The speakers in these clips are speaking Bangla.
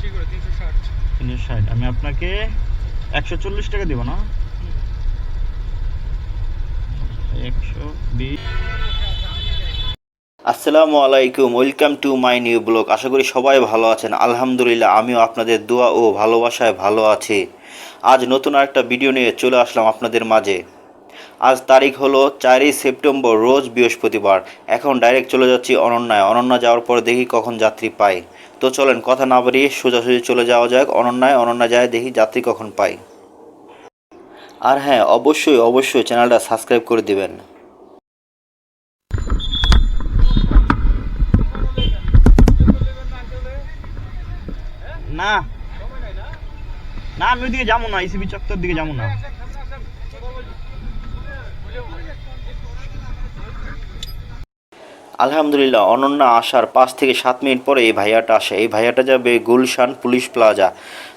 তিনশো ষাট। আমি আপনাকে একশো চল্লিশ টাকা দিব না? একশো বিশ। আসসালামু আলাইকুম welcome to my new blog. আশা করি সবাই ভালো আছেন। আলহামদুলিল্লাহ আমিও আপনাদের দোয়া ও ভালোবাসায় ভালো আছি। আজ নতুন আরেকটা ভিডিও নিয়ে চলে আসলাম আপনাদের মাঝে। আজ তারিখ হলো চারই সেপ্টেম্বর রোজ বৃহস্পতিবার। এখন ডাইরেক্ট চলে যাচ্ছি অনন্যায়। অনন্যা যাওয়ার পর দেখি কখন যাত্রী পাই। তো চলেন, কথা না বাড়িয়ে সোজাসুজি চলে যাওয়া যাক, অনন্যায়, অনন্যা যায়, দেখি যাত্রী কখন পাই আর হ্যাঁ অবশ্যই অবশ্যই চ্যানেলটা সাবস্ক্রাইব করে দিবেন। না। না, আমি ওইদিকে যাব না ইসিবি চত্বর দিকে যাব না। আলহামদুলিল্লাহ, অনন্যা আসার পাঁচ থেকে সাত মিনিট পরে এই ভাইয়াটা আসে। এই ভাইয়াটা যাবে গুলশান পুলিশ প্লাজা।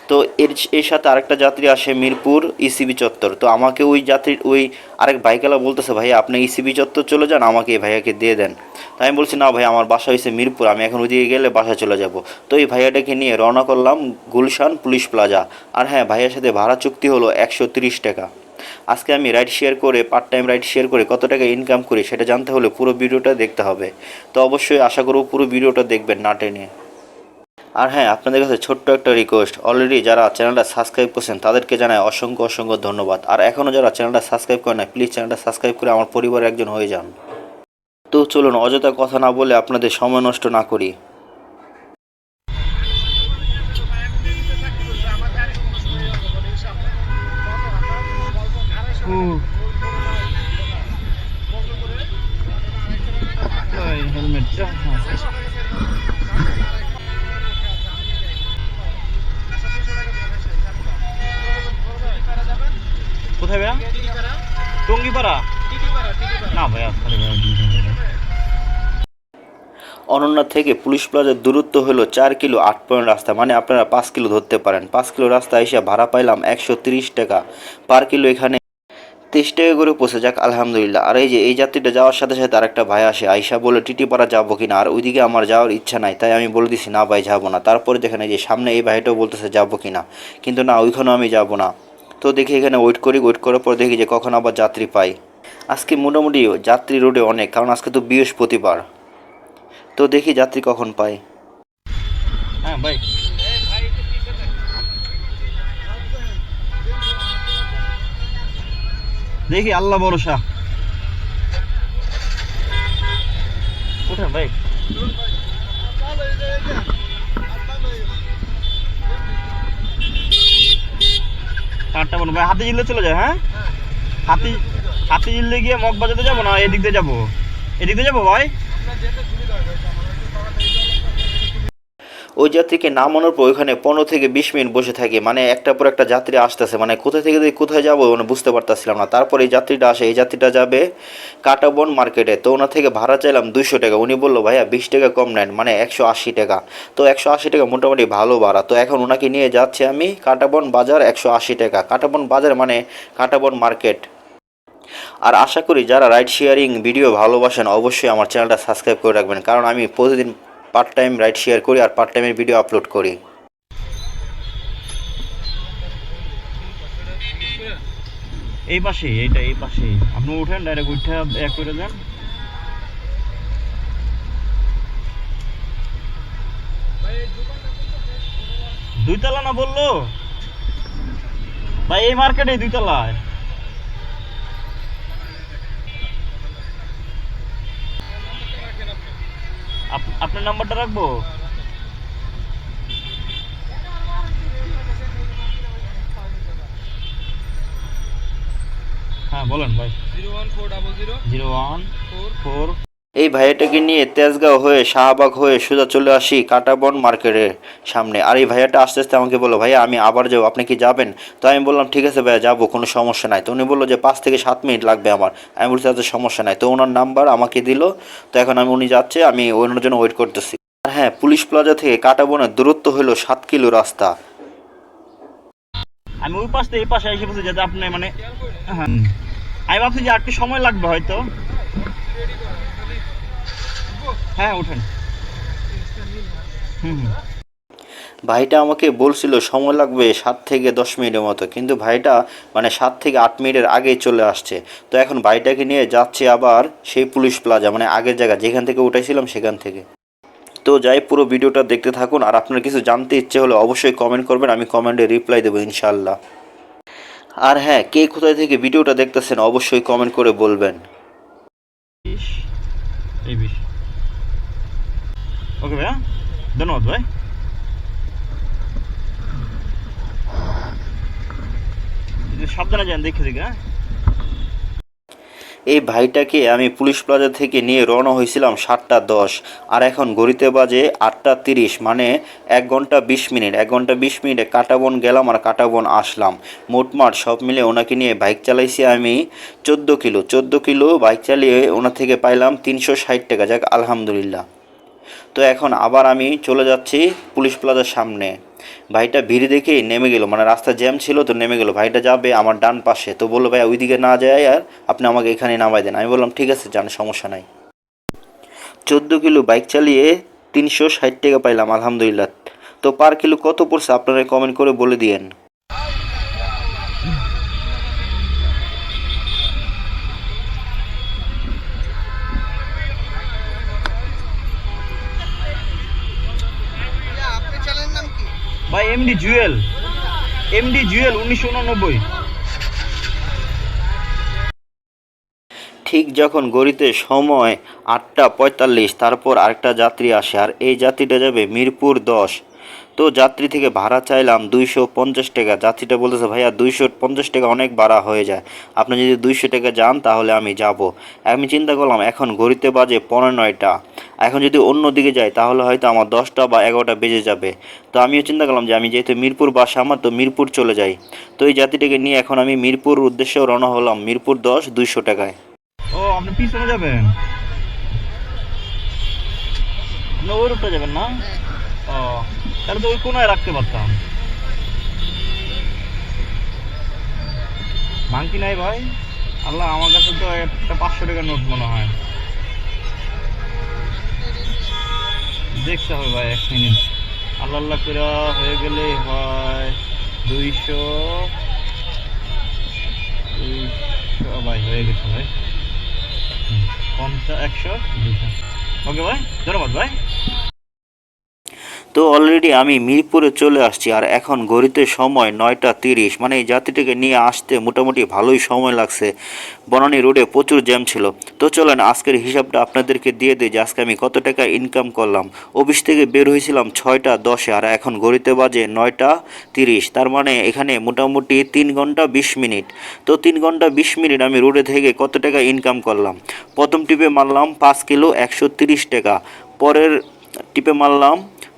তো এর এর সাথে আরেকটা যাত্রী আসে মিরপুর ইসিবি চত্বর। তো আমাকে ওই যাত্রীর, ওই আরেক বাইকালা বলতেছে, ভাইয়া, আপনি ইসিবি চত্বর চলে যান, আমাকে এই ভাইয়াকে দিয়ে দেন। তাই আমি বলছি, না ভাই, আমার বাসা হয়েছে মিরপুর, আমি এখন ওইদিকে গেলে বাসা চলে যাব। তো এই ভাইয়াটাকে নিয়ে রওনা করলাম গুলশান পুলিশ প্লাজা। আর হ্যাঁ ভাইয়ার সাথে ভাড়া চুক্তি হলো একশো টাকা। আজকে আমি রাইড শেয়ার করে পার্ট টাইম রাইড শেয়ার করে কত টাকা ইনকাম করি সেটা জানতে হলে পুরো ভিডিওটা দেখতে হবে। তো অবশ্যই আশা করব পুরো ভিডিওটা দেখবেন না টেনে। আর হ্যাঁ আপনাদের কাছে ছোট্ট একটা রিকোয়েস্ট অলরেডি যারা চ্যানেলটা সাবস্ক্রাইব করছেন, তাদেরকে জানাই অসংখ্য অসংখ্য ধন্যবাদ। আর এখনও যারা চ্যানেলটা সাবস্ক্রাইব করে না প্লিজ চ্যানেলটা সাবস্ক্রাইব করে আমার পরিবারের একজন হয়ে যান। তো চলুন, অযথা কথা না বলে আপনাদের সময় নষ্ট না করি। কোথায় ভাইয়া? টঙ্গিপাড়া? না ভাইয়া সরি অনন্যা থেকে পুলিশ প্লাজার দূরত্ব হলো চার কিলো আট পয়েন্ট রাস্তা। মানে আপনারা পাঁচ কিলো ধরতে পারেন। পাঁচ কিলো রাস্তা এসে ভাড়া পাইলাম একশো তিরিশ টাকা। পার কিলো এখানে তেইশ টাকা করে পৌঁছে যাক, আলহামদুলিল্লাহ। আর এই যে, এই যাত্রীটা যাওয়ার সাথে সাথে আরেকটা ভাই আসে আইসা বলে টিটিপাড়া যাব কিনা? আর ওইদিকে আমার যাওয়ার ইচ্ছা নাই, তাই আমি বলে দিছি, না ভাই, যাব না। তারপরে দেখেন এই যে সামনে এই ভাইটাও বলতেছে, যাব কিনা? কিন্তু না, ওইখানেও আমি যাব না। তো দেখি এখানে ওয়েট করি ওয়েট করার পর দেখি যে কখন আবার যাত্রী পাই। আজকে মোটামুটি যাত্রী রোডে অনেক, কারণ আজকে তো বৃহস্পতিবার। তো দেখি যাত্রী কখন পাই। হ্যাঁ দেখি, আল্লাহ ভরসা। ভাই। কারটা বানাবো হাতি জিললে চলে যায় হ্যাঁ? হাতি হাতি জিললে গিয়ে মগ বাজাতে যাব না এদিক দিয়ে যাব? এদিক দিয়ে যাব ভাই? ওই যাত্রীকে নামানোর পর ওইখানে পনেরো থেকে বিশ মিনিট বসে থাকি। মানে একটা পর একটা যাত্রী আসতেছে। মানে কোথা থেকে কোথায় যাব মানে বুঝতে পারতেছিলাম না। তারপর এই যাত্রীটা আসে। এই যাত্রীটা যাবে কাটাবন মার্কেটে। তো ওনার থেকে ভাড়া চাইলাম দুইশো টাকা। উনি বলল, ভাইয়া, বিশ টাকা কম নেন। মানে একশো আশি টাকা। তো একশো আশি টাকা মোটামুটি ভালো ভাড়া। তো এখন ওনাকে নিয়ে যাচ্ছি আমি কাটাবন বাজার একশো আশি টাকা। কাটাবন বাজার মানে কাটাবন মার্কেট। আর আশা করি যারা রাইড শেয়ারিং ভিডিও ভালোবাসেন, অবশ্যই আমার চ্যানেলটা সাবস্ক্রাইব করে রাখবেন। কারণ আমি প্রতিদিন পার্ট টাইম রাইড শেয়ার করি আর পার্ট টাইমের ভিডিও আপলোড করি। এই পাশে, এইটা, এই পাশে। আপনি উঠেন ডাইরেক্ট উঠে এক করে দেন। দুইতলা না বলল? ভাই, এই মার্কেটে দুইতলায়। আপনার নাম্বারটা রাখব? হ্যাঁ বলেন ভাই। Zero one four double zero. Zero one four. Four এই ভাইয়াটাকে নিয়ে তেজগাঁও হয়ে, শাহবাগ হয়ে সোজা চলে আসি কাটাবন মার্কেটের সামনে। আর এই ভাইয়াটা আস্তে আস্তে আমাকে বলল, ভাইয়া, আমি আবার যাব, আপনি কি যাবেন? তো আমি বললাম, ঠিক আছে ভাইয়া, যাব, কোনো সমস্যা নাই। তো উনি বলল যে, পাঁচ থেকে সাত মিনিট লাগবে আমার। আমি বলছি আচ্ছা সমস্যা নাই। তো ওনার নাম্বার আমাকে দিল। তো এখন আমি, উনি যাচ্ছে, আমি ওনার জন্য ওয়েট করতেছি। আর হ্যাঁ পুলিশ প্লাজা থেকে কাটাবনের দূরত্ব হলো সাত কিলো রাস্তা। আমি ওই পাশ থেকে এই পাশে এসে বলছি, যাতে আপনি মানে হ্যাঁ। আমি ভাবছি যে আর একটু সময় লাগবে হয়তো। হ্যাঁ হুম হুম। ভাইটা আমাকে বলছিল, সময় লাগবে সাত থেকে দশ মিনিটের মতো, কিন্তু ভাইটা মানে সাত থেকে আট মিনিটের আগেই চলে আসছে। তো এখন ভাইটাকে নিয়ে যাচ্ছে আবার সেই পুলিশ প্লাজা মানে আগের জায়গা, যেখান থেকে উঠেছিলাম সেখান থেকে। তো যাই, পুরো ভিডিওটা দেখতে থাকুন, আর আপনার কিছু জানতে ইচ্ছে হলে অবশ্যই কমেন্ট করবেন, আমি কমেন্টে রিপ্লাই দেবো ইনশাল্লাহ আর হ্যাঁ কে কোথায় থেকে ভিডিওটা দেখতেছেন, অবশ্যই কমেন্ট করে বলবেন বিশ এই বিশ ওকে ভাইয়া ধন্যবাদ ভাই সাবধানে যান দেখে দেখে হ্যাঁ এই ভাইটাকে আমি পুলিশ প্লাজা থেকে নিয়ে রওনা হয়েছিলাম সাতটা দশ, আর এখন ঘড়িতে বাজে আটটা তিরিশ মানে এক ঘণ্টা বিশ মিনিট। এক ঘণ্টা বিশ মিনিটে কাটাবন গেলাম আর কাটাবন আসলাম। মোটমাট সব মিলে ওনাকে নিয়ে বাইক চালাইছি আমি চোদ্দ কিলো। চোদ্দ কিলো বাইক চালিয়ে ওনার থেকে পাইলাম তিনশো ষাট টাকা, যাক আলহামদুলিল্লাহ। তো এখন আবার আমি চলে যাচ্ছি পুলিশ প্লাজার সামনে। ভাইটা ভিড় দেখেই নেমে গেল মানে রাস্তা জ্যাম ছিল তো নেমে গেল। ভাইটা যাবে আমার ডান পাশে। তো বলল ভাই ওইদিকে না যায় আর আপনি আমাকে এখানে নামাই দেন। আমি বললাম, ঠিক আছে, যান, সমস্যা নাই। চোদ্দ কিলো বাইক চালিয়ে তিনশো ষাট টাকা পাইলাম, আলহামদুলিল্লাহ। তো পার কিলো কত পড়ছে, আপনারা কমেন্ট করে বলে দিয়েন। ভাই এমডি জুয়েল এমডি জুয়েল উনিশশো উননব্বই। ঠিক যখন গড়িতে সময় আটটা পঁয়তাল্লিশ, তারপর আরেকটা যাত্রী আসে, আর এই যাত্রীটা যাবে মিরপুর দশ। তো যাত্রী থেকে ভাড়া চাইলাম দুইশো পঞ্চাশ টাকা। যাত্রীটা বলতেছে ভাইয়া দুইশো পঞ্চাশ টাকা অনেক ভাড়া হয়ে যায়। আপনি যদি দুইশো টাকা যান তাহলে আমি যাব। আমি চিন্তা করলাম এখন ঘড়িতে বাজে পনেরো নয়টা। এখন যদি অন্য দিকে যাই তাহলে হয়তো আমার দশটা বা এগারোটা বেজে যাবে। তো আমিও চিন্তা করলাম যে আমি যেহেতু মিরপুর বাসা আমার তো মিরপুর চলে যাই। তো এই যাত্রীটাকে নিয়ে এখন আমি মিরপুর উদ্দেশ্যে রওনা হলাম মিরপুর দশ দুইশো টাকায়। ও আপনি পিছনে যাবেন? ওই রুটটা যাবেন না? ও। তাহলে তো ওই কোনায় রাখতে পারতাম। ভাঙতি নাই ভাই? আল্লাহ, আমার কাছে তো একটা পাঁচশো টাকার নোট মনে হয়। দেখতে হবে ভাই, এক মিনিট। আল্লাহ আল্লাহ করে হয়ে গেলে হয় দুইশো। দুইশো ভাই, হয়ে গেছে ভাই। পঞ্চাশ একশো, দুইশো। ওকে ভাই, ধন্যবাদ ভাই। তো অলরেডি আমি মিরপুরে চলে আসছি, আর এখন ঘড়িতে সময় নয়টা তিরিশ। মানে এই যাত্রীটাকে নিয়ে আসতে মোটামুটি ভালোই সময় লাগছে। বনানী রোডে প্রচুর জ্যাম ছিল। তো চলেন, আজকের হিসাবটা আপনাদেরকে দিয়ে দিই যে আজকে আমি কত টাকা ইনকাম করলাম। অফিস থেকে বের হয়েছিলাম ছয়টা দশে, আর এখন ঘড়িতে বাজে নয়টা তিরিশ। তার মানে এখানে মোটামুটি তিন ঘণ্টা বিশ মিনিট। তো তিন ঘণ্টা বিশ মিনিট আমি রোডে থেকে কত টাকা ইনকাম করলাম? প্রথম টিপে মারলাম পাঁচ কিলো একশো তিরিশ টাকা। পরের টিপে মারলাম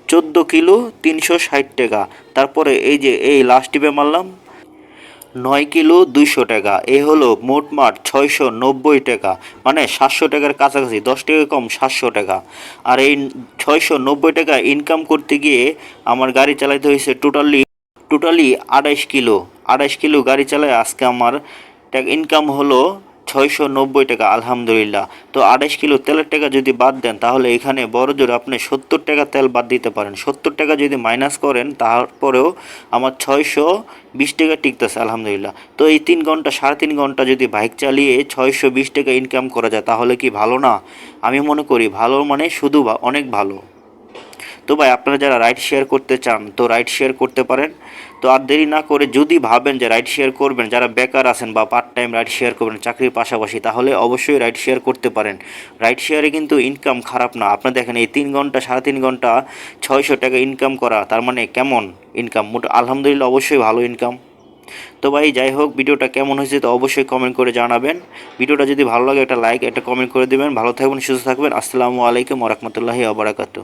চোদ্দ কিলো তিনশো ষাট টাকা। তারপরে এই যে, এই লাস্ট টিপে মারলাম, নয় কিলো দুইশো টাকা। এ হলো মোটমাট ছয়শো নব্বই টাকা। মানে সাতশো টাকার কাছাকাছি, দশ টাকা কম সাতশো টাকা। আর এই ছয়শো নব্বই টাকা ইনকাম করতে গিয়ে আমার গাড়ি চালাইতে হয়েছে টোটালি টোটালি আড়াইশ কিলো। আড়াইশ কিলো গাড়ি চালায় আজকে আমার ইনকাম হলো ছয়শো নব্বই টাকা, আলহামদুলিল্লাহ। তো আড়াইশ কিলো তেলের টাকা যদি বাদ দেন, তাহলে এখানে বড় জোর আপনি সত্তর টাকা তেল বাদ দিতে পারেন। সত্তর টাকা যদি মাইনাস করেন, তারপরেও আমার ছয়শো বিশ টাকা টিকতেছে, আলহামদুলিল্লাহ। তো এই তিন ঘণ্টা, সাড়ে তিন ঘণ্টা যদি বাইক চালিয়ে ছয়শো বিশ টাকা ইনকাম করা যায়, তাহলে কি ভালো না? আমি মনে করি ভালো মানে শুধু অনেক ভালো। তো ভাই আপনারা যারা রাইড শেয়ার করতে চান, তো রাইড শেয়ার করতে পারেন। তো আর দেরি না করে যদি ভাবেন যে রাইড শেয়ার করবেন, যারা বেকার আছেন বা পার্ট টাইম রাইড শেয়ার করবেন, চাকরির পাশাপাশি, তাহলে অবশ্যই রাইড শেয়ার করতে পারেন। রাইড শেয়ারে কিন্তু ইনকাম খারাপ না। আপনার দেখেন এই তিন ঘণ্টা, সাড়ে তিন ঘণ্টা ছয়শো টাকা ইনকাম করা, তার মানে কেমন ইনকাম মোট আলহামদুলিল্লাহ অবশ্যই ভালো ইনকাম তো ভাই, যাই হোক, ভিডিওটা কেমন হয়েছে তো অবশ্যই কমেন্ট করে জানাবেন। ভিডিওটা যদি ভালো লাগে, একটা লাইক একটা কমেন্ট করে দেবেন। ভালো থাকবেন, সুস্থ থাকবেন। আসসালামু আলাইকুম রহমতুল্লাহি আবরাকাতু